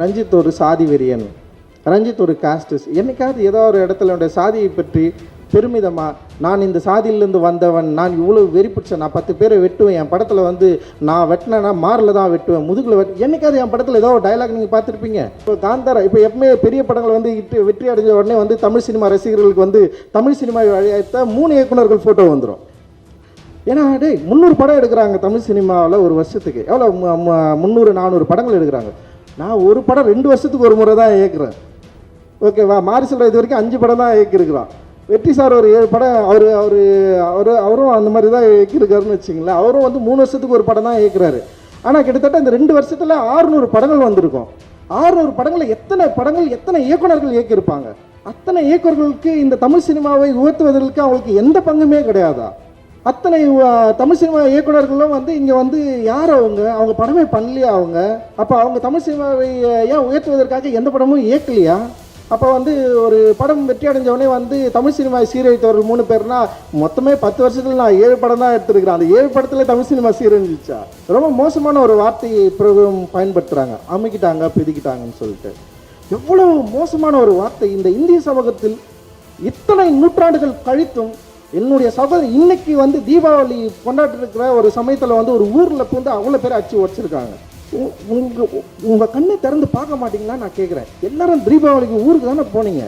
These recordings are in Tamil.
ரஞ்சித் ஒரு சாதி வெறியன். ரஞ்சித் ஒரு காஸ்டிஸ் என்னைக்காவது ஏதோ ஒரு இடத்துல என்னுடைய சாதியை பற்றி பெருமிதமாக நான் இந்த சாதியிலேருந்து வந்தவன் நான் இவ்வளோ வெறி பிடிச்சேன் நான் பத்து பேரை வெட்டுவேன் என் படத்தில் வந்து நான் வெட்டினேன்னா மாரில் தான் வெட்டுவேன் முதுகில் வெட் என்னைக்காவது என் படத்தில் ஏதோ ஒரு டைலாக் நீங்கள் பார்த்துருப்பீங்க. இப்போ காந்தாரா இப்போ எப்பவுமே பெரிய படங்கள் வந்து இட்டு வெற்றி அடைஞ்ச உடனே வந்து தமிழ் சினிமா ரசிகர்களுக்கு வந்து தமிழ் சினிமா வழியாத்த மூணு இயக்குனர்கள் ஃபோட்டோ வந்துடும் ஏன்னா டே முந்நூறு படம் எடுக்கிறாங்க தமிழ் சினிமாவில் ஒரு வருஷத்துக்கு. எவ்வளோ முந்நூறு நானூறு படங்கள் எடுக்கிறாங்க. நான் ஒரு படம் ரெண்டு வருஷத்துக்கு ஒரு முறை தான் இயக்குறேன். ஓகேவா செல்வா இது வரைக்கும் அஞ்சு படம் தான் இயக்கியிருக்கிறான் வெற்றி சார் ஒரு ஏழு படம் அவர் அவர் அவர் அவரும் அந்த மாதிரி தான் இயக்கியிருக்காருன்னு வச்சுங்களேன் அவரும் வந்து மூணு வருஷத்துக்கு ஒரு படம் தான் இயக்குறாரு. ஆனால் கிட்டத்தட்ட இந்த ரெண்டு வருஷத்தில் ஆறுநூறு படங்கள் வந்திருக்கும். ஆறுநூறு படங்களில் எத்தனை படங்கள் எத்தனை இயக்குனர்கள் இயக்கியிருப்பாங்க? அத்தனை இயக்குனர்களுக்கு இந்த தமிழ் சினிமாவை உயர்த்துவதற்கு அவங்களுக்கு எந்த பங்குமே கிடையாதா? அத்தனை தமிழ் சினிமா இயக்குனர்களும் வந்து இங்கே வந்து யார் அவங்க? அவங்க படமே பண்ணலையா அவங்க? அப்போ அவங்க தமிழ் சினிமாவை ஏன் உயர்த்துவதற்காக எந்த படமும் இயக்கலையா? அப்போ வந்து ஒரு படம் வெற்றி அடைஞ்சவொடனே வந்து தமிழ் சினிமா சீரழித்தவர்கள் மூணு பேர்னா மொத்தமே பத்து வருஷத்தில் நான் ஏழு படம் தான் எடுத்துருக்கிறேன். அந்த ஏழு படத்தில் தமிழ் சினிமா சீரழிஞ்சிச்சா? ரொம்ப மோசமான ஒரு வார்த்தையை பிரபலம் பயன்படுத்துகிறாங்க அமுக்கிட்டாங்க பிதிக்கிட்டாங்கன்னு சொல்லிட்டு. எவ்வளவு மோசமான ஒரு வார்த்தை இந்த இந்திய சமூகத்தில் இத்தனை நூற்றாண்டுகள் கழித்தும் என்னுடைய சகோதரி இன்னைக்கு வந்து தீபாவளி கொண்டாடி இருக்கிற ஒரு சமயத்தில் வந்து ஒரு ஊரில் வந்து அவ்வளோ பேர் அச்சு உடச்சிருக்காங்க உ- உங்கள் கண்ணை திறந்து பார்க்க மாட்டிங்களா நான் கேட்குறேன் எல்லாரும் தீபாவளிக்கு ஊருக்கு தானே போனீங்க.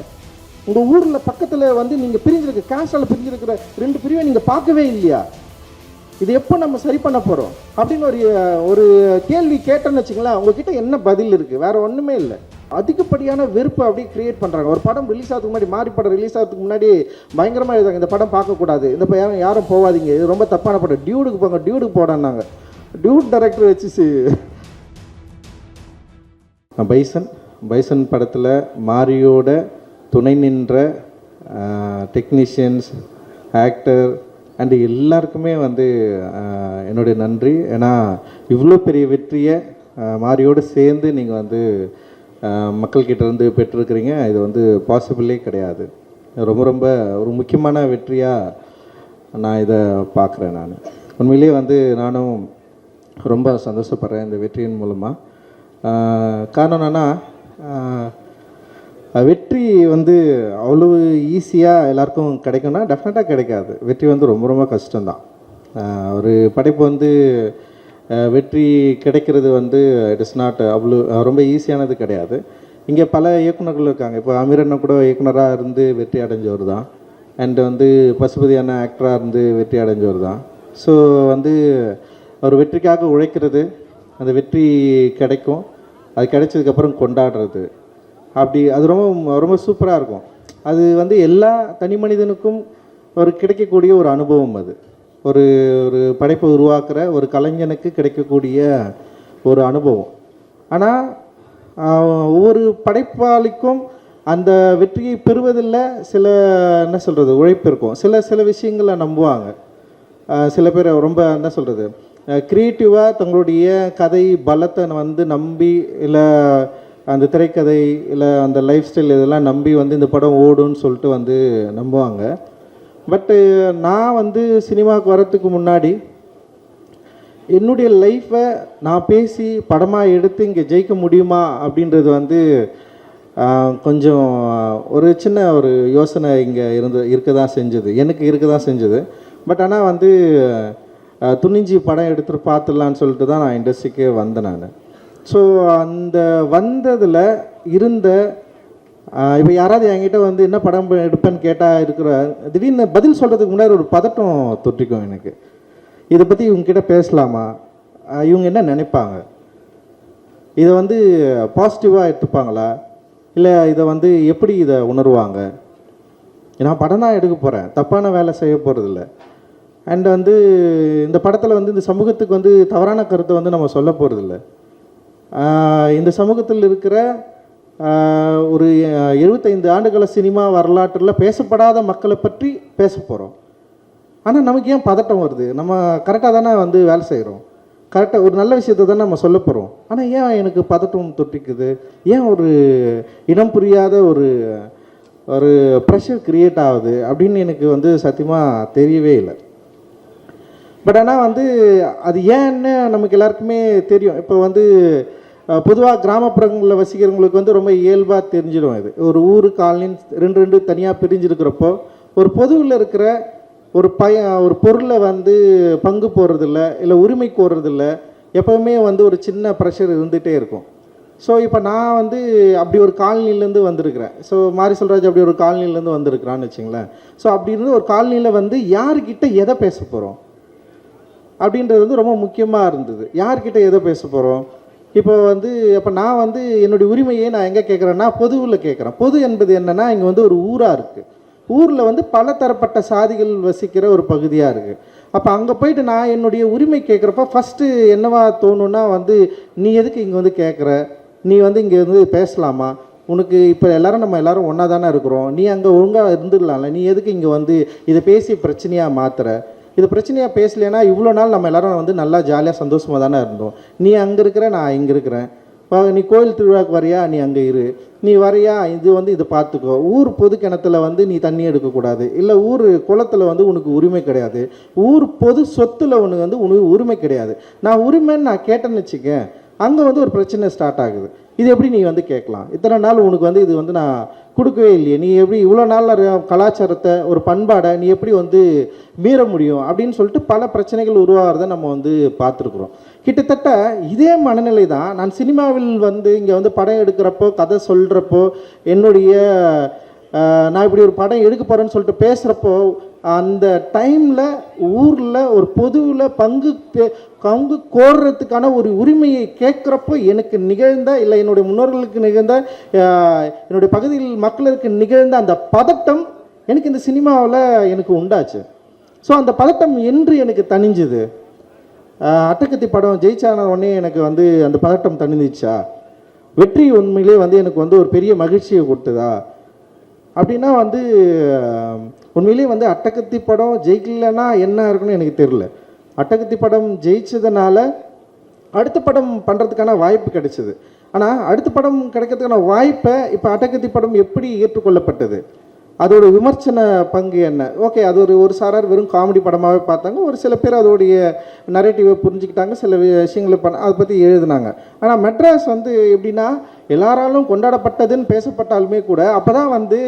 உங்கள் ஊரில் பக்கத்தில் வந்து நீங்கள் பிரிஞ்சிருக்க கேஸ்டால் பிரிஞ்சிருக்கிற ரெண்டு பிரிவை நீங்கள் பார்க்கவே இல்லையா? இது எப்போ நம்ம சரி பண்ண போகிறோம் அப்படின்னு ஒரு ஒரு கேள்வி கேட்டேன்னு வச்சுங்களேன் உங்ககிட்ட என்ன பதில் இருக்குது வேறு ஒன்றுமே இல்லை. அதிகப்படியான வெறுப்பு அப்படியே கிரியேட் பண்ணுறாங்க ஒரு படம் ரிலீஸ் ஆகிறதுக்கு முன்னாடி மாறி படம் ரிலீஸ் ஆகிறதுக்கு முன்னாடி பயங்கரமாக எழுதாங்க இந்த படம் பார்க்கக்கூடாது. இந்த யாரும் யாரும் போகாதீங்க. இது ரொம்ப தப்பான படம். டியூடுக்கு போங்க டியூடுக்கு போடான்னாங்க. டியூட் டைரக்டர் வச்சு சி- பைசன் பைசன் படத்தில் மாரியோட துணை நின்ற டெக்னீஷியன்ஸ் ஆக்டர் அண்டு எல்லாருக்குமே வந்து என்னுடைய நன்றி. ஏன்னா இவ்வளோ பெரிய வெற்றியை மாரியோடு சேர்ந்து நீங்கள் வந்து மக்கள்கிட்டேருந்து பெற்றிருக்கிறீங்க. இது வந்து பாசிபிளே கிடையாது. ரொம்ப ரொம்ப ஒரு முக்கியமான வெற்றியாக நான் இதை பார்க்குறேன் நான். உண்மையிலேயே வந்து நானும் ரொம்ப சந்தோஷப்படுறேன் இந்த வெற்றியின் மூலமாக காரணம் என்னென்னா வெற்றி வந்து அவ்வளவு ஈஸியாக எல்லாருக்கும் கிடைக்கும்னா டெஃபினட்டாக கிடைக்காது. வெற்றி வந்து ரொம்ப ரொம்ப கஷ்டம்தான். ஒரு படைப்பு வந்து வெற்றி கிடைக்கிறது வந்து இட் இஸ் நாட் அவ்வளோ ரொம்ப ஈஸியானது கிடையாது. இங்கே பல இயக்குநர்கள் இருக்காங்க. இப்போ அமீரண்ணா கூட இயக்குனராக இருந்து வெற்றி அடைஞ்சவர் தான். அண்ட் வந்து பசுபதியான ஆக்டராக இருந்து வெற்றி அடைஞ்சவர் தான். ஸோ வந்து ஒரு வெற்றிக்காக உழைக்கிறது. அந்த வெற்றி கிடைக்கும். அது கிடைச்சதுக்கப்புறம் கொண்டாடுறது. அப்படி அது ரொம்ப ரொம்ப சூப்பராக இருக்கும். அது வந்து எல்லா தனி மனிதனுக்கும் ஒரு கிடைக்கக்கூடிய ஒரு அனுபவம் அது. ஒரு ஒரு படைப்பை உருவாக்குற ஒரு கலைஞனுக்கு கிடைக்கக்கூடிய ஒரு அனுபவம். ஆனால் ஒவ்வொரு படைப்பாளிக்கும் அந்த வெற்றியை பெறுவதில் சில என்ன சொல்கிறது உழைப்பு இருக்கும். சில சில விஷயங்களை நம்புவாங்க. சில பேர் ரொம்ப என்ன சொல்கிறது க்ரியேட்டிவாக தங்களுடைய கதை பலத்தை வந்து நம்பி இல்லை அந்த திரைக்கதை இல்லை அந்த லைஃப் ஸ்டைல் இதெல்லாம் நம்பி வந்து இந்த படம் ஓடுன்னு சொல்லிட்டு வந்து நம்புவாங்க. பட்டு நான் வந்து சினிமாவுக்கு வரத்துக்கு முன்னாடி என்னுடைய லைஃப்பை நான் பேசி படமாக எடுத்து இங்கே ஜெயிக்க முடியுமா அப்படின்றது வந்து கொஞ்சம் ஒரு சின்ன ஒரு யோசனை இங்கே இருந்து இருக்க தான் செஞ்சது. எனக்கு இருக்க தான் செஞ்சது. பட் ஆனால் வந்து துணிஞ்சி படம் எடுத்துட்டு பார்த்துடலான்னு சொல்லிட்டு தான் நான் இண்டஸ்ட்ரிக்கே வந்தேன் நான். ஸோ அந்த வந்ததில் இருந்த இப்போ யாராவது என்கிட்ட வந்து என்ன படம் எடுப்பேன்னு கேட்டால் இருக்கிற திடீர்னு பதில் சொல்கிறதுக்கு முன்னாடி ஒரு பதட்டம் தொற்றிக்கும் எனக்கு. இதை பற்றி இவங்ககிட்ட பேசலாமா? இவங்க என்ன நினைப்பாங்க? இதை வந்து பாசிட்டிவாக எடுத்துப்பாங்களா? இல்லை இதை வந்து எப்படி இதை உணர்வாங்க? நான் படம் தான் எடுக்க போகிறேன் தப்பான வேலை செய்ய போகிறதில்ல அண்ட் வந்து இந்த படத்தில் வந்து இந்த சமூகத்துக்கு வந்து தவறான கருத்தை வந்து நம்ம சொல்ல போகிறதில்ல இந்த சமூகத்தில் இருக்கிற ஒரு எழுபத்தைந்து ஆண்டுகால சினிமா வரலாற்றில் பேசப்படாத மக்களை பற்றி பேச போகிறோம் ஆனால் நமக்கு ஏன் பதட்டம் வருது? நம்ம கரெக்டாக தானே வந்து வேலை செய்கிறோம் கரெக்டாக ஒரு நல்ல விஷயத்தை தானே நம்ம சொல்ல போகிறோம் ஆனால் ஏன் எனக்கு பதட்டம் தொட்டிக்குது? ஏன் ஒரு இனம் புரியாத ஒரு ஒரு ப்ரெஷர் கிரியேட் ஆகுது அப்படின்னு எனக்கு வந்து சத்தியமாக தெரியவே இல்லை. பட் ஆனால் வந்து அது ஏன்னு நமக்கு எல்லாருக்குமே தெரியும். இப்போ வந்து பொதுவாக கிராமப்புறங்களில் வசிக்கிறவங்களுக்கு வந்து ரொம்ப இயல்பாக தெரிஞ்சிடும் இது ஒரு ஊர் காலனின்னு ரெண்டு ரெண்டு தனியாக பிரிஞ்சிருக்கிறப்போ ஒரு பொதுவில் இருக்கிற ஒரு பய ஒரு பொருளை வந்து பங்கு போடுறதில்ல இல்லை உரிமை கோடுறதில்ல எப்போவுமே வந்து ஒரு சின்ன ப்ரெஷர் இருந்துகிட்டே இருக்கும். ஸோ இப்போ நான் வந்து அப்படி ஒரு காலனிலேருந்து வந்திருக்கிறேன். ஸோ மாரி சொல்ராஜ் அப்படி ஒரு காலனிலேருந்து வந்திருக்கிறான்னு வச்சுங்களேன். ஸோ அப்படி இருந்து ஒரு காலனியில் வந்து யார்கிட்ட எதை பேச போகிறோம் அப்படின்றது வந்து ரொம்ப முக்கியமாக இருந்தது. யார்கிட்ட எதை பேச போகிறோம் இப்போ வந்து அப்போ நான் வந்து என்னுடைய உரிமையை நான் எங்கே கேட்குறேன்னா பொதுவில் கேட்குறேன் பொது என்பது என்னென்னா இங்கே வந்து ஒரு ஊராக இருக்குது ஊரில் வந்து பல தரப்பட்ட சாதிகள் வசிக்கிற ஒரு பகுதியாக இருக்குது அப்போ அங்கே போயிட்டு நான் என்னுடைய உரிமை கேட்குறப்ப ஃபஸ்ட்டு என்னவா தோணுன்னா வந்து நீ எதுக்கு இங்கே வந்து கேட்குற நீ வந்து இங்கே வந்து பேசலாமா? உனக்கு இப்போ எல்லாரும் நம்ம எல்லோரும் ஒன்றா தானே இருக்கிறோம். நீ அங்கே ஒழுங்காக இருந்துடலாம்ல. நீ எதுக்கு இங்கே வந்து இதை பேசி பிரச்சனையாக மாத்துற? இது பிரச்சனையாக பேசலைன்னா இவ்வளோ நாள் நம்ம எல்லோரும் வந்து நல்லா ஜாலியாக சந்தோஷமாக தானே இருந்தோம். நீ அங்கே இருக்கிற நான் இங்கே இருக்கிறேன். நீ கோயில் திருவிழாக்கு வரியா? நீ அங்கே இரு. நீ வரியா? இது வந்து இதை பார்த்துக்கோ ஊர் பொது கிணத்துல வந்து நீ தண்ணி எடுக்கக்கூடாது இல்லை ஊர் குளத்துல வந்து உனக்கு உரிமை கிடையாது. ஊர் பொது சொத்துல உனக்கு வந்து உனக்கு உரிமை கிடையாது. நான் உரிமைன்னு நான் கேட்டேன்னு வச்சுக்கேன். அங்கே வந்து ஒரு பிரச்சனை ஸ்டார்ட் ஆகுது. இது எப்படி நீ வந்து கேட்கலாம்? இத்தனை நாள் உனக்கு வந்து இது வந்து நான் கொடுக்கவே இல்லையே. நீ எப்படி இவ்வளோ நாள் கலாச்சாரத்தை ஒரு பண்பாடை நீ எப்படி வந்து மீற முடியும் அப்படின்னு சொல்லிட்டு பல பிரச்சனைகள் உருவாகிறத நம்ம வந்து பார்த்துருக்குறோம். கிட்டத்தட்ட இதே மனநிலை தான் நான் சினிமாவில் வந்து இங்கே வந்து படம் எடுக்கிறப்போ கதை சொல்கிறப்போ என்னுடைய நான் இப்படி ஒரு படம் எடுக்க போகிறேன்னு சொல்லிட்டு பேசுகிறப்போ அந்த டைமில் ஊரில் ஒரு பொதுவில் பங்கு பங்கு கோர்றதுக்கான ஒரு உரிமையை கேட்குறப்போ எனக்கு நிகழ்ந்த இல்லை என்னுடைய முன்னோர்களுக்கு நிகழ்ந்த என்னுடைய பகுதியில் மக்களுக்கு நிகழ்ந்த அந்த பதட்டம் எனக்கு இந்த சினிமாவில் எனக்கு உண்டாச்சு. ஸோ அந்த பதட்டம் என்று எனக்கு தணிஞ்சுது. அட்டக்கத்தி அட்டகத்தி படம் ஜெயிச்சான உடனே எனக்கு வந்து அந்த பதட்டம் தனிஞ்சிச்சா வெற்றி உண்மையிலே வந்து எனக்கு வந்து ஒரு பெரிய மகிழ்ச்சியை கொடுத்ததா? அப்படின்னா வந்து உண்மையிலேயே வந்து அட்டகத்தி படம் ஜெயிக்கலன்னா என்ன இருக்குன்னு எனக்கு தெரியல. அட்டகத்தி படம் ஜெயிச்சதுனால அடுத்த படம் பண்ணுறதுக்கான வாய்ப்பு கிடைச்சிது. ஆனால் அடுத்த படம் கிடைக்கிறதுக்கான வாய்ப்பை இப்போ அட்டகத்தி படம் எப்படி ஏற்றுக்கொள்ளப்பட்டது? அதோட விமர்சன பங்கு என்ன? ஓகே அது ஒரு ஒரு சாரார் வெறும் காமெடி படமாகவே பார்த்தாங்க. ஒரு சில பேர் அதோடைய நரேட்டிவை புரிஞ்சுக்கிட்டாங்க. சில வி- விஷயங்களை பண்ண அதை பற்றி எழுதுனாங்க. ஆனால் மெட்ராஸ் வந்து எப்படின்னா எல்லாராலும் கொண்டாடப்பட்டதுன்னு பேசப்பட்டாலுமே கூட அப்போ தான் வந்து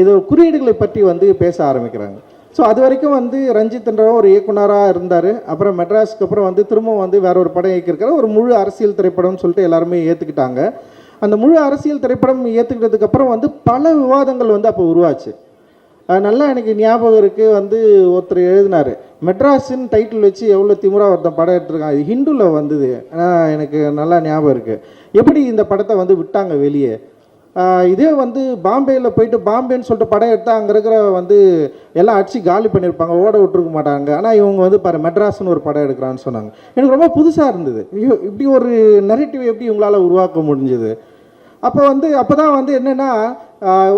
இது குறியீடுகளை பற்றி வந்து பேச ஆரம்பிக்கிறாங்க. ஸோ அது வரைக்கும் வந்து ரஞ்சித்ன்ற ஒரு இயக்குனராக இருந்தார். அப்புறம் மெட்ராஸ்க்கு அப்புறம் வந்து திரும்ப வந்து வேற ஒரு படம் இயக்கியிருக்காரு. ஒரு முழு அரசியல் திரைப்படம்னு சொல்லிட்டு எல்லாருமே ஏற்றுக்கிட்டாங்க அந்த முழு அரசியல் திரைப்படம் ஏற்றுக்கிட்டதுக்கப்புறம் வந்து பல விவாதங்கள் வந்து அப்போ உருவாச்சு. நல்லா எனக்கு ஞாபகம் இருக்குது வந்து ஒருத்தர் எழுதினார். மெட்ராஸின் டைட்டில் வச்சு எவ்வளோ திமுறா ஒருத்தன் படம் எடுத்துருக்கான். இது ஹிந்துவில் வந்தது. ஆனால் எனக்கு நல்லா ஞாபகம் இருக்குது எப்படி இந்த படத்தை வந்து விட்டாங்க வெளியே? இதே வந்து பாம்பேயில் போயிட்டு பாம்பேன்னு சொல்லிட்டு படம் எடுத்தால் அங்கே இருக்கிற வந்து எல்லாம் அடிச்சு காலி பண்ணியிருப்பாங்க ஓட விட்டுருக்க மாட்டாங்க. ஆனால் இவங்க வந்து பாரு மெட்ராஸ்னு ஒரு படம் எடுக்கிறான்னு சொன்னாங்க. எனக்கு ரொம்ப புதுசாக இருந்தது. ஐயோ இப்படி ஒரு நெரட்டிவ் எப்படி உங்களால் உருவாக்க முடிஞ்சது? அப்போ வந்து அப்போ தான் வந்து என்னென்னா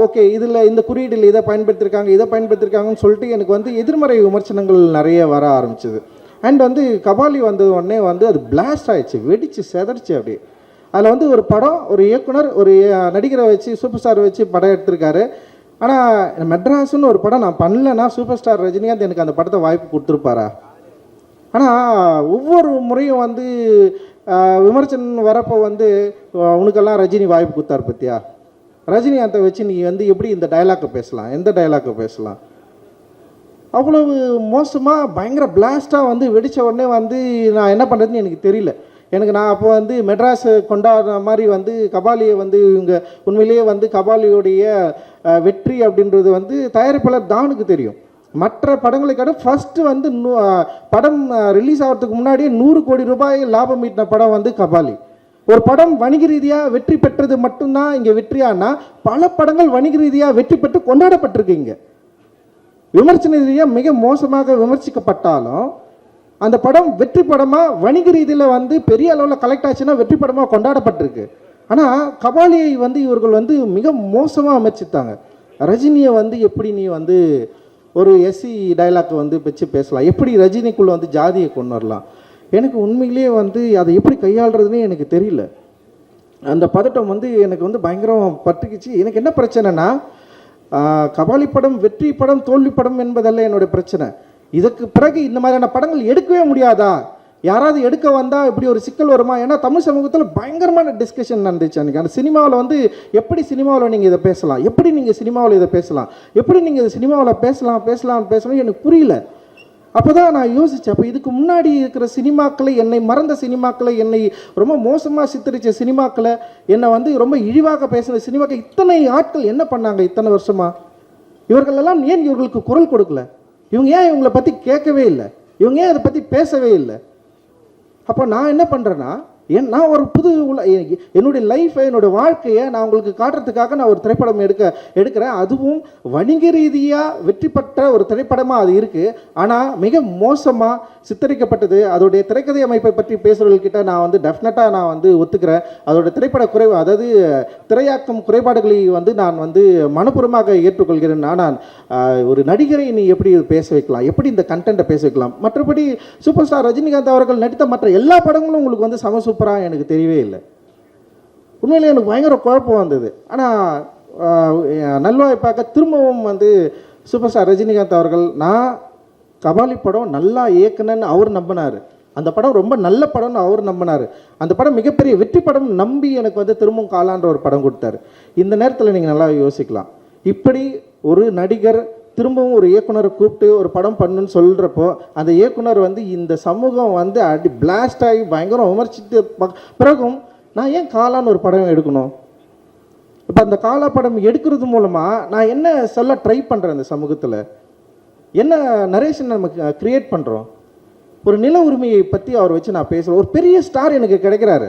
ஓகே இதில் இந்த குறியீடில் இதை பயன்படுத்தியிருக்காங்க இதை பயன்படுத்தியிருக்காங்கன்னு சொல்லிட்டு எனக்கு வந்து எதிர்மறை விமர்சனங்கள் நிறைய வர ஆரம்பிச்சிது. அண்ட் வந்து கபாலி வந்தது உடனே வந்து அது பிளாஸ்ட் ஆயிடுச்சு வெடிச்சு செதறிச்சு அப்படியே அதில் வந்து ஒரு படம் ஒரு இயக்குனர் ஒரு நடிகரை வச்சு சூப்பர் ஸ்டார் வச்சு படம் எடுத்திருக்காரு. ஆனால் மெட்ராஸ்னு ஒரு படம் நான் பண்ணலன்னா சூப்பர் ஸ்டார் ரஜினிகாந்த் எனக்கு அந்த படத்தை வாய்ப்பு கொடுத்துருப்பாரா? ஆனால் ஒவ்வொரு முறையும் வந்து விமர்சனம் வரப்போ வந்து உனக்கெல்லாம் ரஜினி வாய்ப்பு கொடுத்தாரு பத்தியா? ரஜினிகாந்தை வச்சு நீ வந்து எப்படி இந்த டைலாக்கை பேசலாம்? எந்த டைலாக்கை பேசலாம்? அவ்வளவு மோசமாக பயங்கர பிளாஸ்ட்டாக வந்து வெடித்த உடனே வந்து நான் என்ன பண்ணுறதுன்னு எனக்கு தெரியல. எனக்கு நான் அப்போ வந்து மெட்ராஸை கொண்டாடுற மாதிரி வந்து கபாலியை வந்து இவங்க உண்மையிலேயே வந்து கபாலியோடைய வெற்றி அப்படின்றது வந்து தயாரிப்பாளர் தானுக்கு தெரியும். மற்ற படங்களை காட்ட ஃபஸ்ட்டு வந்து நூ- படம் ரிலீஸ் ஆகிறதுக்கு முன்னாடியே நூறு கோடி ரூபாய் லாபம் ஈட்டின படம் வந்து கபாலி. ஒரு படம் வணிக ரீதியாக வெற்றி பெற்றது மட்டும்தான் இங்கே வெற்றியானா பல படங்கள் வணிக ரீதியாக வெற்றி பெற்று கொண்டாடப்பட்டிருக்கு இங்கே விமர்சன ரீதியாக மிக மோசமாக விமர்சிக்கப்பட்டாலும் அந்த படம் வெற்றி படமாக வணிக ரீதியில் வந்து பெரிய அளவில் கலெக்ட் ஆச்சுன்னா வெற்றி படமாக கொண்டாடப்பட்டிருக்கு. ஆனால் கபாலியை வந்து இவர்கள் வந்து மிக மோசமாக அமைச்சித்தாங்க ரஜினியை வந்து எப்படி நீ வந்து ஒரு எஸ்சி டைலாக் வந்து வச்சு பேசலாம்? எப்படி ரஜினிக்குள்ளே வந்து ஜாதியை கொண்டு வரலாம்? எனக்கு உண்மையிலேயே வந்து அதை எப்படி கையாளுறதுனே எனக்கு தெரியல. அந்த பதட்டம் வந்து எனக்கு வந்து பயங்கரம் பட்டுக்குச்சு. எனக்கு என்ன பிரச்சனைனா கபாலி படம் வெற்றி படம் தோல்வி படம் என்பதல்ல என்னுடைய பிரச்சனை. இதுக்கு பிறகு இந்த மாதிரியான படங்கள் எடுக்கவே முடியாதா? யாராவது எடுக்க வந்தால் இப்படி ஒரு சிக்கல் வருமா? ஏன்னா தமிழ் சமூகத்தில் பயங்கரமான டிஸ்கஷன் நடந்துச்சு அன்றைக்கி அந்த சினிமாவில் வந்து எப்படி சினிமாவில் நீங்கள் இதை பேசலாம்? எப்படி நீங்கள் சினிமாவில் இதை பேசலாம்? எப்படி நீங்கள் இதை சினிமாவில் பேசலாம் பேசலாம் பேசலாம் எனக்கு புரியல. அப்போ தான் நான் யோசித்தேன் அப்போ இதுக்கு முன்னாடி இருக்கிற சினிமாக்களை என்னை மறந்த சினிமாக்களை என்னை ரொம்ப மோசமாக சித்தரித்த சினிமாக்களை என்னை வந்து ரொம்ப இழிவாக பேசின சினிமாக்கள் இத்தனை ஆட்கள் என்ன பண்ணாங்க இத்தனை வருஷமாக இவர்களெல்லாம் ஏன் இவர்களுக்கு குரல் கொடுக்கல? இவங்க ஏன் இவங்களை பற்றி கேட்கவே இல்லை? இவங்க ஏன் அதை பற்றி பேசவே இல்லை? அப்போ நான் என்ன பண்ணுறேன்னா ஏன் நான் ஒரு புது உல என்னுடைய லைஃப்பை என்னுடைய வாழ்க்கையை நான் உங்களுக்கு காட்டுறதுக்காக நான் ஒரு திரைப்படம் எடுக்க எடுக்கிறேன். அதுவும் வணிக ரீதியாக வெற்றி பெற்ற ஒரு திரைப்படமாக அது இருக்குது ஆனால் மிக மோசமாக சித்தரிக்கப்பட்டது. அதோடைய திரைக்கதை அமைப்பை பற்றி பேசுகிறவர்கிட்ட நான் வந்து டெஃபினட்டாக நான் வந்து ஒத்துக்கிறேன். அதோட திரைப்பட குறைவு அதாவது திரையாக்கம் குறைபாடுகளை வந்து நான் வந்து மனப்பூர்வமாக ஏற்றுக்கொள்கிறேன். நான் ஒரு நடிகரை நீ எப்படி பேச வைக்கலாம்? எப்படி இந்த கண்டென்ட்டை பேச வைக்கலாம்? மற்றபடி சூப்பர் ஸ்டார் ரஜினிகாந்த் அவர்கள் நடித்த மற்ற எல்லா படங்களும் உங்களுக்கு வந்து சம சூப்பராக எனக்கு தெரியவே இல்லை. உண்மையிலே எனக்கு பயங்கர குழப்பம் வந்தது ஆனால் நல்வாய்ப்பாக்க திரும்பவும் வந்து சூப்பர் ஸ்டார் ரஜினிகாந்த் அவர்கள் நான் கபாலி படம் நல்லா இயக்குனன்னு அவர் நம்பினார். அந்த படம் ரொம்ப நல்ல படம்னு அவர் நம்பினார். அந்த படம் மிகப்பெரிய வெற்றி படம் நம்பி எனக்கு வந்து திரும்பவும் காலான்ற ஒரு படம் கொடுத்தாரு. இந்த நேரத்தில் நீங்கள் நல்லா யோசிக்கலாம். இப்படி ஒரு நடிகர் திரும்பவும் ஒரு இயக்குனரை கூப்பிட்டு ஒரு படம் பண்ணுன்னு சொல்கிறப்போ அந்த இயக்குனர் வந்து இந்த சமூகம் வந்து அடி பிளாஸ்ட் ஆகி பயங்கரம் விமர்சித்து பிறகும் நான் ஏன் காலான்னு ஒரு படம் எடுக்கணும்? இப்போ அந்த காலா படம் எடுக்கிறது மூலமாக நான் என்ன சொல்ல ட்ரை பண்ணுறேன் இந்த சமூகத்தில்? என்ன நரேஷன் நமக்கு க்ரியேட் பண்ணுறோம் ஒரு நில உரிமையை பற்றி அவர் வச்சு நான் பேசுகிறேன் ஒரு பெரிய ஸ்டார் எனக்கு கிடைக்கிறாரு.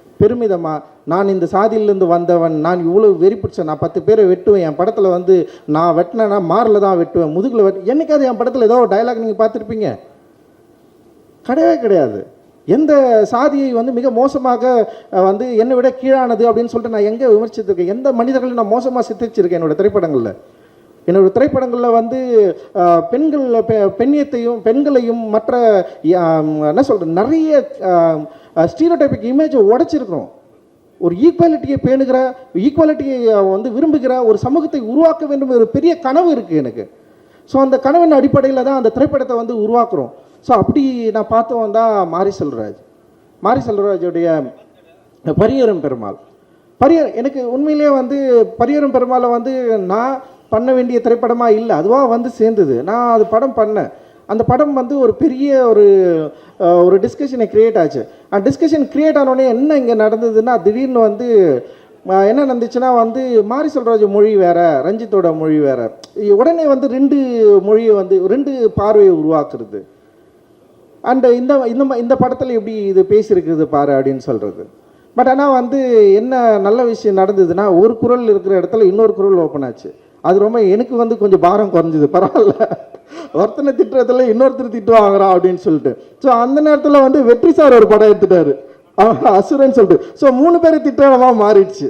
பெருமிதமாக நான் இந்த சாதியிலேருந்து வந்தவன் நான் இவ்வளோ வெறி பிடிச்சேன் நான் பத்து பேரை வெட்டுவேன் என் படத்தில் வந்து நான் வெட்டினேன்னா மாரில் தான் வெட்டுவேன் முதுகில் வெட்டு என்னைக்காவது என் படத்தில் ஏதோ ஒரு டயலாக் நீங்கள் பார்த்துருப்பீங்க. கிடையவே கிடையாது. எந்த சாதியை வந்து மிக மோசமாக வந்து என்னை விட கீழானது அப்படின்னு சொல்லிட்டு நான் எங்கே விமர்சித்திருக்கேன்? எந்த மனிதர்களையும் நான் மோசமாக சித்தரிச்சிருக்கேன் என்னோடய திரைப்படங்களில்? என்னோட திரைப்படங்களில் வந்து பெண்கள் பெ- பெண்ணியத்தையும் பெண்களையும் மற்ற என்ன சொல்கிறது நிறைய ஸ்டீரோடைபிக் இமேஜை உடைச்சிருக்கிறோம். ஒரு ஈக்குவாலிட்டியை பேணுகிற ஈக்குவாலிட்டியை வந்து விரும்புகிற ஒரு சமூகத்தை உருவாக்க வேண்டும் ஒரு பெரிய கனவு இருக்குது எனக்கு. ஸோ அந்த கனவின் அடிப்படையில் தான் அந்த திரைப்படத்தை வந்து உருவாக்குறோம். ஸோ அப்படி நான் பார்த்தவன் தான் மாரி செல்வராஜ் மாரி செல்வராஜுடைய பரியரும் பெருமாள். பரியர் எனக்கு உண்மையிலேயே வந்து பரியரும் பெருமாளை வந்து நான் பண்ண வேண்டிய திரைப்படமாக இல்லை. அதுவாக வந்து சேர்ந்தது. நான் அது படம் பண்ணேன். அந்த படம் வந்து ஒரு பெரிய ஒரு ஒரு டிஸ்கஷனை க்ரியேட் ஆச்சு. அந்த டிஸ்கஷன் க்ரியேட் ஆனோடனே என்ன இங்கே நடந்ததுன்னா திடீர்னு வந்து என்ன நடந்துச்சுன்னா வந்து மாரி செல்வராஜ் மொழி வேற ரஞ்சித்தோட மொழி வேற. உடனே வந்து ரெண்டு மொழியை வந்து ரெண்டு பார்வையை உருவாக்குறது. அண்ட் இந்த இந்த இந்த படத்தில் எப்படி இது பேசியிருக்குது பாரு அப்படின்னு சொல்கிறது பட் ஆனால் வந்து என்ன நல்ல விஷயம் நடந்ததுன்னா ஒரு குரல் இருக்கிற இடத்துல இன்னொரு குரல் ஓப்பன் ஆச்சு. அது ரொம்ப எனக்கு வந்து கொஞ்சம் பாரம் குறைஞ்சிது பரவாயில்ல. ஒருத்தனை திட்டுறதுல இன்னொருத்தர் திட்டு வாங்குறான் அப்படின்னு சொல்லிட்டு. ஸோ அந்த நேரத்தில் வந்து வெற்றி சார் ஒரு படம் எடுத்துட்டாரு. அசுரன் சொல்லிட்டு. ஸோ மூணு பேர் திட்டமாக மாறிடுச்சு.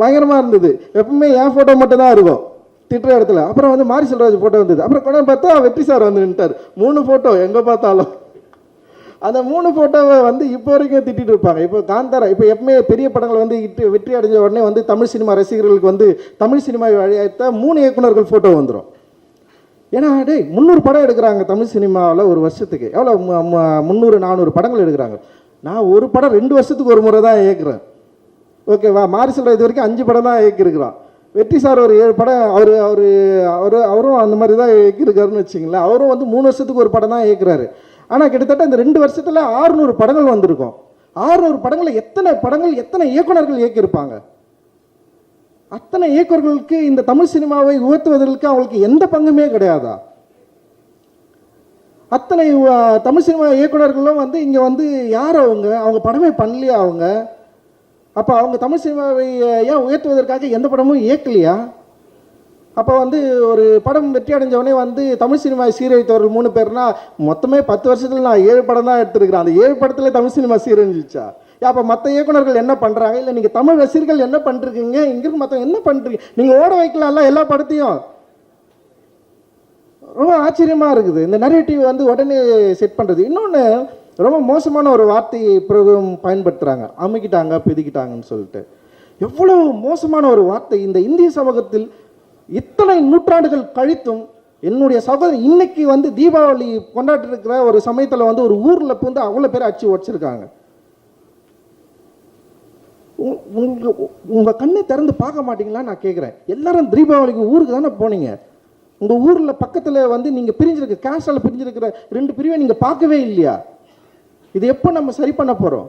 பயங்கரமாக இருந்தது. எப்பவுமே என் ஃபோட்டோ மட்டும் தான் இருக்கும். திட்டுற இடத்துல. அப்புறம் வந்து மாரி செல்வராஜ் ஃபோட்டோ வந்தது. அப்புறம் கொண்டாந்து பார்த்தா வெற்றி சார் வந்து நின்ட்டார் மூணு ஃபோட்டோ எங்கே பார்த்தாலும். அந்த மூணு ஃபோட்டோவை வந்து இப்போ வரைக்கும் திட்டிட்டு இருப்பாங்க. இப்போ காந்தாரா இப்போ எப்பவுமே பெரிய படங்கள் வந்து இட்டு வெற்றி அடைஞ்ச உடனே வந்து தமிழ் சினிமா ரசிகர்களுக்கு வந்து தமிழ் சினிமா வழியாக மூணு இயக்குனர்கள் ஃபோட்டோ வந்துடும் ஏன்னா டேய் முந்நூறு படம் எடுக்கிறாங்க தமிழ் சினிமாவில் ஒரு வருஷத்துக்கு. எவ்வளோ? முந்நூறு நானூறு படங்கள் எடுக்கிறாங்க. நான் ஒரு படம் ரெண்டு வருஷத்துக்கு ஒரு முறை தான் இயக்குறேன். ஓகேவா மாரி செல்வா இது வரைக்கும் அஞ்சு படம் தான் இயக்கியிருக்கிறான். வெற்றி சார் ஒரு ஏழு படம் அவர் அவர் அவர் அவரும் அந்த மாதிரி தான் இயக்கியிருக்காருன்னு வச்சிங்களேன் அவரும் வந்து மூணு வருஷத்துக்கு ஒரு படம் தான் இயக்குறாரு. ஆனால் கிட்டத்தட்ட இந்த ரெண்டு வருஷத்தில் ஆறுநூறு படங்கள் வந்திருக்கும். ஆறுநூறு படங்களில் எத்தனை படங்கள் எத்தனை இயக்குனர்கள் இயக்கியிருப்பாங்க? அத்தனை இயக்குநர்களுக்கு இந்த தமிழ் சினிமாவை உயர்த்துவதற்கு அவங்களுக்கு எந்த பங்குமே கிடையாதா? அத்தனை தமிழ் சினிமா இயக்குனர்களும் வந்து இங்கே வந்து யார் அவங்க? அவங்க படமே பண்ணலையா அவங்க? அப்போ அவங்க தமிழ் சினிமாவை ஏன் உயர்த்துவதற்காக எந்த படமும் இயக்கலையா? அப்போ வந்து ஒரு படம் வெற்றி அடைஞ்சவொடனே வந்து தமிழ் சினிமா சீரழித்தவர்கள் மூணு பேர்னா மொத்தமே பத்து வருஷத்தில் நான் ஏழு படம் தான் எடுத்திருக்கிறேன். அந்த ஏழு படத்தில் தமிழ் சினிமா சீரழிஞ்சிச்சா? அப்போ மற்ற இயக்குனர்கள் என்ன பண்ணுறாங்க இல்லை நீங்கள் தமிழ் ரசிகர்கள் என்ன பண்ணுறீங்க இங்கிருந்து மற்றவங்க என்ன பண்ணுறீங்க நீங்கள் ஓட வைக்கலாம்ல எல்லா படத்தையும். ரொம்ப ஆச்சரியமாக இருக்குது. இந்த நரேட்டிவ் வந்து உடனே செட் பண்ணுறது இன்னொன்று ரொம்ப மோசமான ஒரு வார்த்தையை பிரயோகம் பயன்படுத்துகிறாங்க அமுக்கிட்டாங்க பிதிக்கிட்டாங்கன்னு சொல்லிட்டு. எவ்வளவு மோசமான ஒரு வார்த்தை. இந்த இந்திய சமூகத்தில் இத்தனை நூற்றாண்டுகள் கழித்தும் என்னுடைய சகோதரன் இன்னைக்கு வந்து தீபாவளி கொண்டாடி இருக்கிற ஒரு சமயத்தில் வந்து ஒரு ஊரில் வந்து அவ்வளோ பேர் அடிச்சு உடச்சிருக்காங்க. உ- உங்கள் கண்ணை திறந்து பார்க்க மாட்டீங்களா நான் கேட்குறேன் எல்லாரும் தீபாவளிக்கு ஊருக்கு தானே போனீங்க. உங்கள் ஊரில் பக்கத்தில் வந்து நீங்கள் பிரிஞ்சிருக்க கேஸ்டால பிரிஞ்சிருக்கிற ரெண்டு பிரிவை நீங்கள் பார்க்கவே இல்லையா? இது எப்போ நம்ம சரி பண்ண போகிறோம்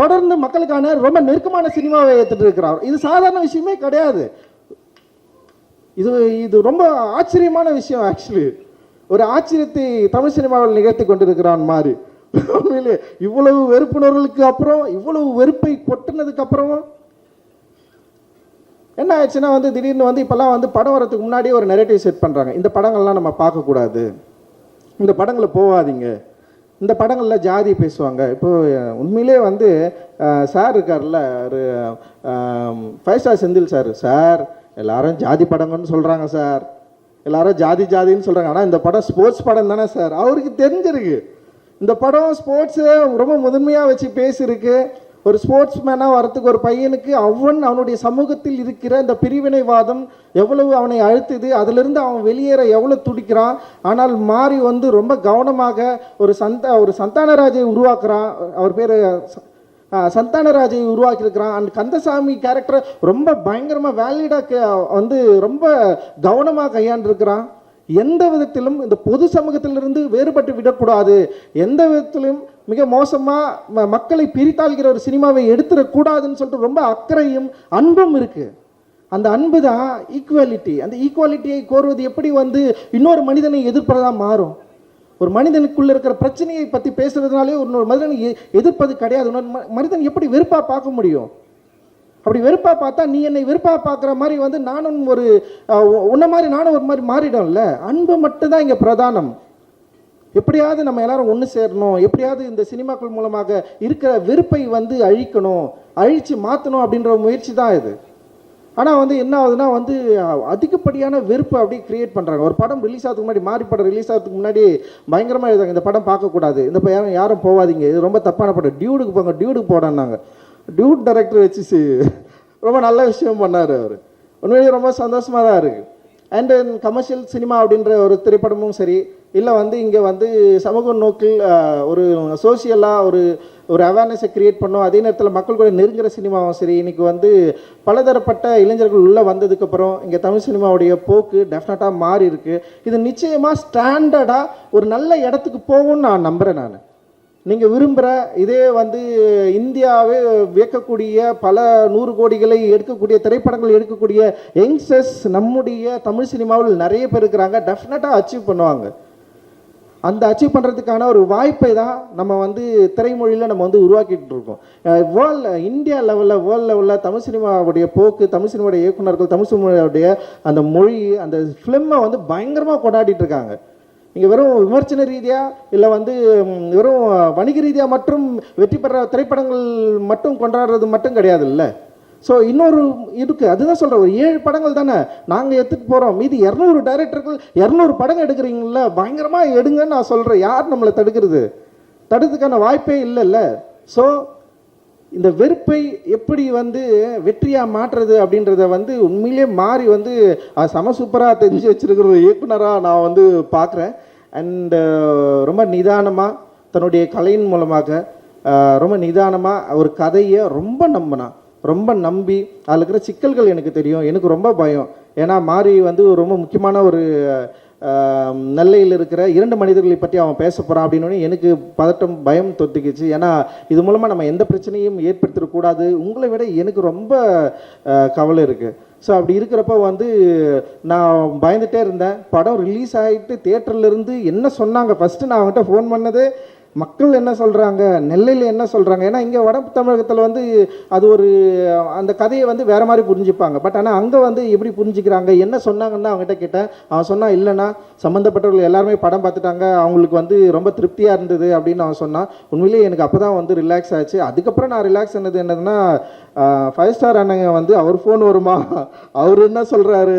தொடர்ந்து மக்களுக்கான ரொம்ப நெருக்கமான சினிமாவை ஏற்றுட்டு இருக்கிறார் இது சாதாரண விஷயமே கிடையாது. இது இது ரொம்ப ஆச்சரியமான விஷயம் ஆக்சுவலி ஒரு ஆச்சரியத்தை தமிழ் சினிமாவில் நிகழ்த்தி கொண்டிருக்கிறான் மாதிரி உண்மையிலே இவ்வளவு வெறுப்புணர்வுகளுக்கு அப்புறம் இவ்வளவு வெறுப்பை கொட்டினதுக்கு அப்புறமும் என்ன ஆயிடுச்சுன்னா வந்து திடீர்னு வந்து இப்போல்லாம் வந்து படம் வரதுக்கு முன்னாடியே ஒரு நெரேட்டிவ் செட் பண்ணுறாங்க இந்த படங்கள்லாம் நம்ம பார்க்கக்கூடாது. இந்த படங்களை போகாதீங்க. இந்த படங்களில் ஜாதி பேசுவாங்க. இப்போ உண்மையிலே வந்து சார் இருக்கார்ல ஒரு five star Senthil sir. Sir எல்லாரும் ஜாதி படங்கள்னு சொல்கிறாங்க சார். எல்லாரும் ஜாதி ஜாதின்னு சொல்கிறாங்க ஆனால் இந்த படம் ஸ்போர்ட்ஸ் படம் தானே சார். அவருக்கு தெரிஞ்சிருக்கு. இந்த படம் ஸ்போர்ட்ஸு ரொம்ப முதன்மையாக வச்சு பேசியிருக்கு. ஒரு ஸ்போர்ட்ஸ் மேனாக வரத்துக்கு ஒரு பையனுக்கு அவன் அவனுடைய சமூகத்தில் இருக்கிற இந்த பிரிவினைவாதம் எவ்வளவு அவனை அழுத்துது அதிலிருந்து அவன் வெளியேற எவ்வளோ துடிக்கிறான் ஆனால் மாறி வந்து ரொம்ப கவனமாக ஒரு சந்த ஒரு சந்தானராஜை உருவாக்குறான் அவர் பேர் சந்தானராஜை உருவாக்கியிருக்கிறான். அண்ட் கந்தசாமி கேரக்டரை ரொம்ப பயங்கரமாக வேலிடாக வந்து ரொம்ப கவனமாக கையாண்டிருக்கிறான். எந்த விதத்திலும் இந்த பொது சமூகத்திலிருந்து வேறுபட்டு விடக்கூடாது. எந்த விதத்திலும் மிக மோசமாக மக்களை பிரித்தாள்கிற ஒரு சினிமாவை எடுத்துடக்கூடாதுன்னு சொல்லிட்டு ரொம்ப அக்கறையும் அன்பும் இருக்குது அந்த அன்பு தான் ஈக்குவாலிட்டி அந்த ஈக்குவாலிட்டியை கோருவது எப்படி வந்து இன்னொரு மனிதனை எதிர்ப்பதாக மாறும். ஒரு மனிதனுக்குள்ள இருக்கிற பிரச்சனையை பற்றி பேசுறதுனாலே இன்னொரு மனிதனை எதிர்ப்பது கிடையாது. இன்னொரு மனிதன் எப்படி வெறுப்பாக பார்க்க முடியும்? அப்படி வெறுப்பாக பார்த்தா நீ என்னை வெறுப்பாக பார்க்குற மாதிரி வந்து நானும் ஒரு உன்ன மாதிரி நானும் ஒரு மாதிரி மாறிடும்ல? அன்பு மட்டும்தான் இங்கே பிரதானம். எப்படியாவது நம்ம எல்லாரும் ஒன்று சேரணும். எப்படியாவது இந்த சினிமாக்கள் மூலமாக இருக்கிற வெறுப்பை வந்து அழிக்கணும். அழித்து மாற்றணும் அப்படின்ற முயற்சி தான் இது. ஆனால் வந்து என்ன ஆகுதுன்னா வந்து அதிகப்படியான வெறுப்பு அப்படியே கிரியேட் பண்ணுறாங்க ஒரு படம் ரிலீஸ் ஆகிறதுக்கு முன்னாடி மாறி படம் ரிலீஸ் ஆகிறதுக்கு முன்னாடி பயங்கரமாக எழுதாங்க இந்த படம் பார்க்கக்கூடாது. இந்த யாரும் யாரும் போகாதீங்க இது ரொம்ப தப்பான படம். டியூடுக்கு போங்க டியூடுக்கு போடான்னாங்க. டியூட் டைரக்டர் வச்சு ரொம்ப நல்ல விஷயம் பண்ணார் அவர். உண்மையிலேயே ரொம்ப சந்தோஷமாக தான் இருக்குது அண்ட் கமர்ஷியல் சினிமா அப்படின்ற ஒரு திரைப்படமும் சரி இல்லை வந்து இங்கே வந்து சமூக நோக்கில் ஒரு சோசியலாக ஒரு ஒரு அவேர்னஸை கிரியேட் பண்ணும். அதே நேரத்தில் மக்கள் கூட நெருங்குற சினிமாவும் சரி இன்றைக்கி வந்து பலதரப்பட்ட இளைஞர்கள் உள்ளே வந்ததுக்கப்புறம் இங்கே தமிழ் சினிமாவுடைய போக்கு டெஃபினட்டாக மாறி இருக்குது இது நிச்சயமாக ஸ்டாண்டர்டாக ஒரு நல்ல இடத்துக்கு போகும்னு நான் நம்புகிறேன் நான். நீங்கள் விரும்புகிற இதே வந்து இந்தியாவே வியக்கக்கூடிய பல நூறு கோடிகளை எடுக்கக்கூடிய திரைப்படங்கள் எடுக்கக்கூடிய யங்ஸ்டர்ஸ் நம்முடைய தமிழ் சினிமாவில் நிறைய பேர் இருக்கிறாங்க. டெஃபினட்டாக அச்சீவ் பண்ணுவாங்க. அந்த அச்சீவ் பண்ணுறதுக்கான ஒரு வாய்ப்பை தான் நம்ம வந்து திரைமொழியில் நம்ம வந்து உருவாக்கிட்டு இருக்கோம். வேர்ல்டு இந்தியா லெவலில் வேர்ல்டு லெவலில் தமிழ் சினிமாவுடைய போக்கு தமிழ் சினிமாவுடைய இயக்குநர்கள் தமிழ் சினிமாவுடைய அந்த மொழி அந்த ஃபிலிமை வந்து பயங்கரமாக கொண்டாடிட்டு இருக்காங்க. நீங்கள் வெறும் விமர்சன ரீதியாக இல்லை வந்து வெறும் வணிக ரீதியாக மற்றும் வெற்றி பெற திரைப்படங்கள் மட்டும் கொண்டாடுறது மட்டும் கிடையாது இல்லை ஸோ இன்னொரு இருக்குது அதுதான் சொல்கிறேன் ஒரு ஏழு படங்கள் தானே. நாங்கள் எடுத்துகிட்டு போகிறோம் மீதி இரநூறு டைரக்டர்கள் இரநூறு படம் எடுக்கிறீங்கள பயங்கரமாக எடுங்கன்னு நான் சொல்கிறேன் யார் நம்மளை தடுக்கிறது? தடுக்கிறதுக்கான வாய்ப்பே இல்லைல்ல. ஸோ இந்த வெறுப்பை எப்படி வந்து வெற்றியாக மாற்றுறது அப்படின்றத வந்து உண்மையிலேயே மாறி வந்து சம சூப்பராக தெரிஞ்சு வச்சுருக்கிற ஒரு இயக்குனராக நான் வந்து பார்க்குறேன். அண்டு ரொம்ப நிதானமாக தன்னுடைய கலையின் மூலமாக ரொம்ப நிதானமாக ஒரு கதையை ரொம்ப நம்பினான். ரொம்ப நம்பி அதில் இருக்கிற சிக்கல்கள் எனக்கு தெரியும். எனக்கு ரொம்ப பயம். ஏன்னா மாறி வந்து ரொம்ப முக்கியமான ஒரு நெல்லையில் இருக்கிற இரண்டு மனிதர்களை பற்றி அவன் பேச போகிறான் அப்படின்னு எனக்கு பதட்டம் பயம் தொத்திக்கிச்சு ஏன்னா இது மூலமாக நம்ம எந்த பிரச்சனையும் ஏற்படுத்திடக்கூடாது உங்களை விட எனக்கு ரொம்ப கவலை இருக்குது ஸோ அப்படி இருக்கிறப்ப வந்து நான் பயந்துகிட்டே இருந்தேன். படம் ரிலீஸ் ஆகிட்டு தேட்டர்லேருந்து என்ன சொன்னாங்க? ஃபஸ்ட்டு நான் அவங்ககிட்ட ஃபோன் பண்ணதே. மக்கள் என்ன சொல்கிறாங்க நெல்லையில் என்ன சொல்கிறாங்க ஏன்னா இங்கே வட தமிழகத்தில் வந்து அது ஒரு அந்த கதையை வந்து வேறு மாதிரி புரிஞ்சுப்பாங்க. பட் ஆனால் அங்கே வந்து எப்படி புரிஞ்சுக்கிறாங்க? என்ன சொன்னாங்கன்னு அவங்ககிட்ட கேட்டேன். அவன் சொன்னான் இல்லைன்னா சம்மந்தப்பட்டவர்கள் எல்லாருமே படம் பார்த்துட்டாங்க. அவங்களுக்கு வந்து ரொம்ப திருப்தியாக இருந்தது அப்படின்னு அவன் சொன்னான். உண்மையிலேயே எனக்கு அப்போ தான் வந்து ரிலாக்ஸ் ஆச்சு. அதுக்கப்புறம் நான் ரிலாக்ஸ் ஆனது என்னதுன்னா ஃபைவ் ஸ்டார் அண்ணங்க வந்து அவர் ஃபோன் வருமா? அவர் என்ன சொல்கிறாரு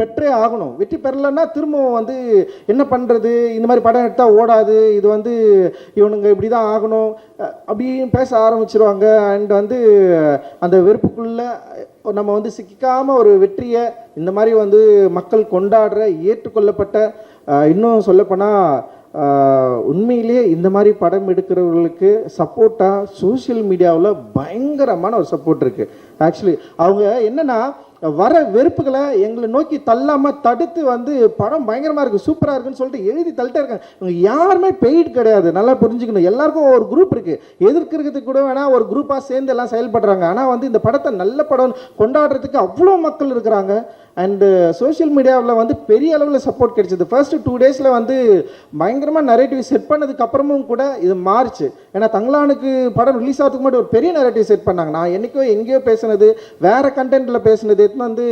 பெற்றே ஆகணும். வெற்றி பெறலைன்னா திரும்பவும் வந்து என்ன பண்ணுறது இந்த மாதிரி படம் எடுத்தால் ஓடாது. இது வந்து இவனுங்க இப்படி தான் ஆகணும் அப்படின்னு பேச ஆரம்பிச்சிருவாங்க. அண்ட் வந்து அந்த வெறுப்புக்குள்ளே நம்ம வந்து சிக்காமல் ஒரு வெற்றியை இந்த மாதிரி வந்து மக்கள் கொண்டாடுற ஏற்றுக்கொள்ளப்பட்ட இன்னும் சொல்லப்போனால் உண்மையிலேயே இந்த மாதிரி படம் எடுக்கிறவர்களுக்கு சப்போர்ட்டாக சோஷியல் மீடியாவில் பயங்கரமான ஒரு சப்போர்ட் இருக்குது ஆக்சுவலி அவங்க என்னன்னா வர வெறுப்புகளை எங்களை நோக்கி தள்ளாமல் தடுத்து வந்து படம் பயங்கரமாக இருக்குது சூப்பராக இருக்குன்னு சொல்லிட்டு எழுதி தள்ளிட்டே இருக்காங்க. இவங்க யாருமே பெய்ட் கிடையாது. நல்லா புரிஞ்சுக்கணும். எல்லாருக்கும் ஒரு குரூப் இருக்குது எதிர்க்கிறதுக்கு கூட வேணால் ஒரு குரூப்பாக சேர்ந்து எல்லாம் செயல்படுறாங்க. ஆனால் வந்து இந்த படத்தை நல்ல படம் கொண்டாடுறதுக்கு அவ்வளோ மக்கள் இருக்கிறாங்க. அண்டு சோஷியல் மீடியாவில் வந்து பெரிய அளவில் சப்போர்ட் கிடைச்சது. ஃபர்ஸ்ட் டூ டேஸில் வந்து பயங்கரமாக நரேட்டிவ் செட் பண்ணதுக்கப்புறமும் கூட இது மாறுச்சு. ஏன்னா தங்களானுக்கு படம் ரிலீஸ் ஆகிறதுக்கு முன்னாடி ஒரு பெரிய நரேட்டிவ் செட் பண்ணாங்க. நான் என்றைக்கோ எங்கேயோ பேசுனது வேறு கண்டென்ட்டில் பேசுனது எடுத்துன்னு வந்து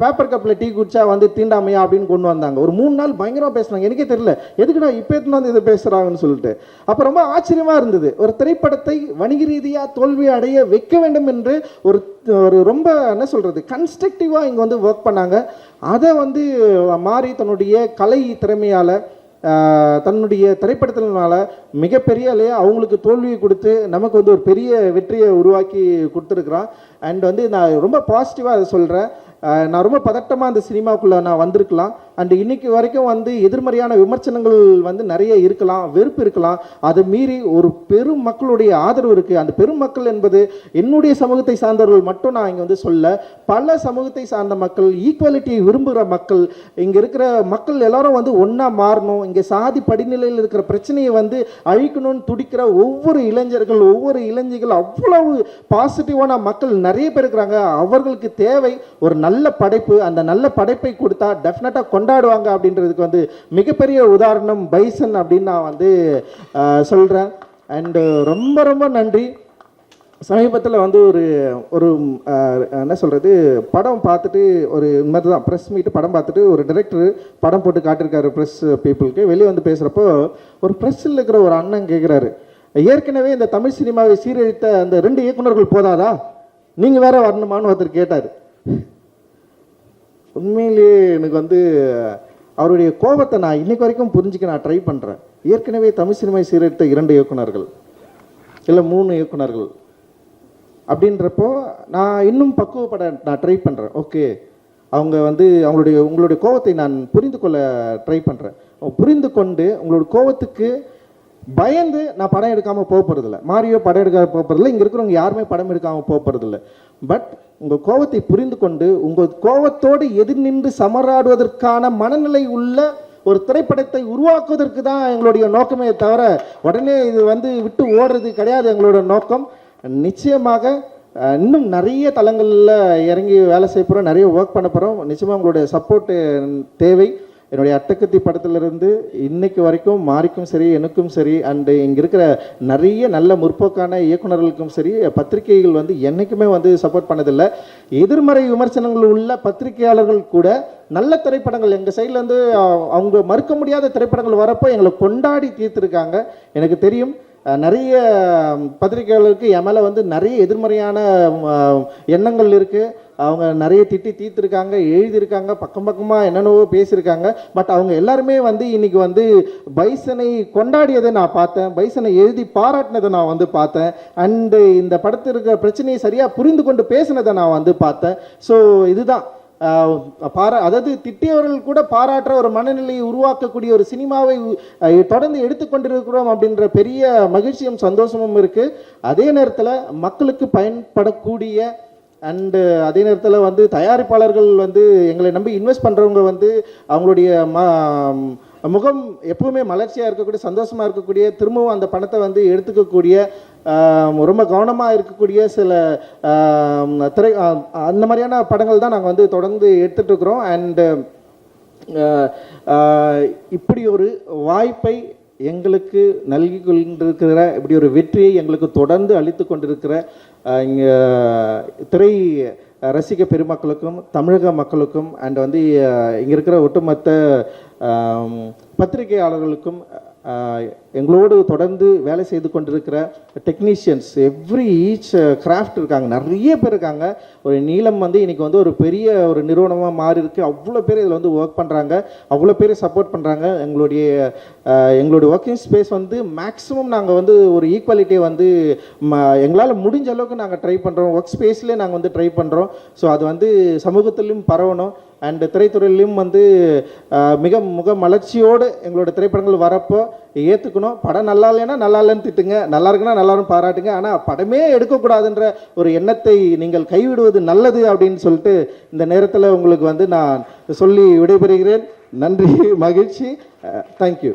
பேப்பர் கப்பில் டீ குடிச்சா வந்து தீண்டாமையா அப்படின்னு கொண்டு வந்தாங்க. ஒரு மூணு நாள் பயங்கரமாக பேசுனாங்க. எனக்கே தெரியல. எதுக்குடா இப்போ எடுத்துன்னு வந்து இதை பேசுகிறாங்கன்னு சொல்லிட்டு. அப்போ ரொம்ப ஆச்சரியமாக இருந்தது. ஒரு திரைப்படத்தை வணிக ரீதியாக தோல்வி அடைய வைக்க வேண்டும் என்று ஒரு ஒரு ரொம்ப என்ன சொல்கிறது கன்ஸ்ட்ரக்டிவாக இங்கே வந்து ஒர்க் பண்ணாங்க. அதை வந்து மாறி தன்னுடைய கலை திறமையால் தன்னுடைய திரைப்படத்தினால மிகப்பெரிய இல்லையா அவங்களுக்கு தோல்வியை கொடுத்து நமக்கு வந்து ஒரு பெரிய வெற்றியை உருவாக்கி கொடுத்துருக்குறான். அண்ட் வந்து நான் ரொம்ப பாசிட்டிவாக அதை சொல்கிறேன் நான் ரொம்ப பதட்டமாக அந்த சினிமாக்குள்ளே நான் வந்திருக்கலாம். அண்ட் இன்னைக்கு வரைக்கும் வந்து எதிர்மறையான விமர்சனங்கள் வந்து நிறைய இருக்கலாம் வெறுப்பு இருக்கலாம். அதை மீறி ஒரு பெரும் மக்களுடைய ஆதரவு இருக்குது அந்த பெரும் மக்கள் என்பது என்னுடைய சமூகத்தை சார்ந்தவர்கள் மட்டும் நான் இங்கே வந்து சொல்ல பல சமூகத்தை சார்ந்த மக்கள் ஈக்குவாலிட்டியை விரும்புகிற மக்கள் இங்கே இருக்கிற மக்கள் எல்லாரும் வந்து ஒன்றா மாறணும். இங்கே சாதி படிநிலையில் இருக்கிற பிரச்சனையை வந்து அழிக்கணும்னு துடிக்கிற ஒவ்வொரு இளைஞர்கள் ஒவ்வொரு இளைஞர்கள் அவ்வளவு பாசிட்டிவான மக்கள் நிறைய பேர் இருக்கிறாங்க. அவர்களுக்கு தேவை ஒரு நல்ல படைப்பு. அந்த நல்ல படைப்பை கொடுத்தா டெஃபினட்டாக கொண்டாடுவாங்க அப்படின்றதுக்கு வந்து மிகப்பெரிய உதாரணம் பைசன் அப்படின்னு நான் வந்து சொல்கிறேன் அண்டு ரொம்ப ரொம்ப நன்றி. சமீபத்தில் வந்து ஒரு ஒரு என்ன சொல்கிறது படம் பார்த்துட்டு ஒரு இந்த மாதிரி தான் ப்ரெஸ் மீட்டு படம் பார்த்துட்டு ஒரு டிரெக்டர் படம் போட்டு காட்டியிருக்காரு ப்ரெஸ் பீப்புளுக்கு வெளியே வந்து பேசுகிறப்போ ஒரு ப்ரெஸ்ஸில் இருக்கிற ஒரு அண்ணன் கேட்குறாரு ஏற்கனவே இந்த தமிழ் சினிமாவை சீரழித்த அந்த ரெண்டு இயக்குனர்கள் போதாதா? நீங்கள் வேற வரணுமான்னு ஒருத்தர் கேட்டார். உண்மையிலேயே எனக்கு வந்து அவருடைய கோபத்தை நான் இன்னைக்கு வரைக்கும் புரிஞ்சுக்க நான் ட்ரை பண்ணுறேன் ஏற்கனவே தமிழ் சினிமை சீரழித்த இரண்டு இயக்குனர்கள் இல்லை மூணு இயக்குனர்கள். அப்படின்றப்போ நான் இன்னும் பக்குவப்பட நான் ட்ரை பண்ணுறேன் ஓகே அவங்க வந்து அவங்களுடைய உங்களுடைய கோவத்தை நான் புரிந்து கொள்ள ட்ரை பண்ணுறேன் புரிந்து கொண்டு உங்களோட கோவத்துக்கு பயந்து நான் படம் எடுக்காமல் போக போகிறதில்ல மாரியோ படம் எடுக்காம போகிறதில்ல இங்கே இருக்கிறவங்க யாருமே படம் எடுக்காமல் போகிறதில்ல பட் உங்கள் கோவத்தை புரிந்து கொண்டு உங்கள் கோவத்தோடு எதிர் நின்று சமராடுவதற்கான மனநிலை உள்ள ஒரு திரைப்படத்தை உருவாக்குவதற்கு தான் எங்களுடைய நோக்கமே தவிர உடனே இது வந்து விட்டு ஓடுறது கிடையாது எங்களோட நோக்கம். நிச்சயமாக இன்னும் நிறைய தளங்களில் இறங்கி வேலை செய்ய போகிறோம் நிறைய ஒர்க் பண்ண போகிறோம் நிச்சயமாக உங்களுடைய சப்போர்ட்டு தேவை. என்னுடைய அட்டக்கத்தி படத்திலிருந்து இன்னைக்கு வரைக்கும் மாறிக்கும் சரி எனக்கும் சரி அண்டு இங்கே இருக்கிற நிறைய நல்ல முற்போக்கான இயக்குனர்களுக்கும் சரி பத்திரிகைகள் வந்து என்றைக்குமே வந்து சப்போர்ட் பண்ணதில்லை. எதிர்மறை விமர்சனங்கள் உள்ள பத்திரிகையாளர்கள் கூட நல்ல திரைப்படங்கள் எங்கள் சைட்லேருந்து அவங்க மறுக்க முடியாத திரைப்படங்கள் வரப்போ எங்களை கொண்டாடி தீர்த்துருக்காங்க. எனக்கு தெரியும் நிறைய பத்திரிகையாளருக்கு என் மேலே வந்து நிறைய எதிர்மறையான எண்ணங்கள் இருக்குது அவங்க நிறைய திட்டி தீர்த்துருக்காங்க எழுதியிருக்காங்க பக்கம் பக்கமாக என்னென்னவோ பேசியிருக்காங்க. பட் அவங்க எல்லாருமே வந்து இன்னைக்கு வந்து பைசனை கொண்டாடியதை நான் பார்த்தேன். பைசனை எழுதி பாராட்டினதை நான் வந்து பார்த்தேன். அண்டு இந்த படத்தில் இருக்கிற பிரச்சனையை சரியாக புரிந்து கொண்டு பேசினதை நான் வந்து பார்த்தேன். ஸோ இதுதான். பாரா அதாவது திட்டியவர்கள் கூட பாராட்டுற ஒரு மனநிலையை உருவாக்கக்கூடிய ஒரு சினிமாவை தொடர்ந்து எடுத்துக்கொண்டிருக்கிறோம் அப்படின்ற பெரிய மகிழ்ச்சியும் சந்தோஷமும் இருக்குது அதே நேரத்தில் மக்களுக்கு பயன்படக்கூடிய அண்டு அதே நேரத்தில் வந்து தயாரிப்பாளர்கள் வந்து எங்களை நம்பி இன்வெஸ்ட் பண்ணுறவங்க வந்து அவங்களுடைய ம முகம் எப்பவுமே மலர்ச்சியாக இருக்கக்கூடிய சந்தோஷமாக இருக்கக்கூடிய திரும்பவும் அந்த பணத்தை வந்து எடுத்துக்கக்கூடிய ரொம்ப கவனமாக இருக்கக்கூடிய சில திரை அந்த மாதிரியான படங்கள் தான் நாங்கள் வந்து தொடர்ந்து எடுத்துகிட்ருக்குறோம் அண்டு இப்படி ஒரு வாய்ப்பை எங்களுக்கு நல்கி கொண்டிருக்கிற இப்படி ஒரு வெற்றியை எங்களுக்கு தொடர்ந்து அளித்து கொண்டிருக்கிற இங்கே திரை ரசிக பெருமக்களுக்கும் தமிழக மக்களுக்கும் அண்ட் வந்து இங்கே இருக்கிற ஒட்டுமொத்த பத்திரிகையாளர்களுக்கும் எங்களோடு தொடர்ந்து வேலை செய்து கொண்டிருக்கிற டெக்னீஷியன்ஸ் எவ்ரி ஈச் கிராஃப்ட் இருக்காங்க. நிறைய பேர் இருக்காங்க. ஒரு நீளம் வந்து இன்றைக்கி வந்து ஒரு பெரிய ஒரு நிறுவனமாக மாறி இருக்கு. அவ்வளோ பேர் இதில் வந்து ஒர்க் பண்ணுறாங்க அவ்வளோ பேர் சப்போர்ட் பண்ணுறாங்க எங்களுடைய எங்களுடைய ஒர்க்கிங் ஸ்பேஸ் வந்து மேக்ஸிமம் நாங்கள் வந்து ஒரு ஈக்குவாலிட்டியை வந்து எங்களால் முடிஞ்ச அளவுக்கு நாங்கள் ட்ரை பண்ணுறோம் ஒர்க் ஸ்பேஸ்லேயே நாங்கள் வந்து ட்ரை பண்ணுறோம் ஸோ அது வந்து சமூகத்திலும் பரவணும். அண்ட் திரைத்துறையிலையும் வந்து மிக முக மலர்ச்சியோடு எங்களோட திரைப்படங்கள் வரப்போ ஏற்றுக்கணும் படம் நல்லா இல்லைன்னா நல்லா இல்லைன்னு திட்டுங்க. நல்லா இருக்குன்னா நல்லாரும் பாராட்டுங்க. ஆனால் படமே எடுக்கக்கூடாதுன்ற ஒரு எண்ணத்தை நீங்கள் கைவிடுவது நல்லது அப்படின்னு சொல்லிட்டு இந்த நேரத்தில் உங்களுக்கு வந்து நான் சொல்லி விடைபெறுகிறேன். நன்றி மகிழ்ச்சி. தேங்க்யூ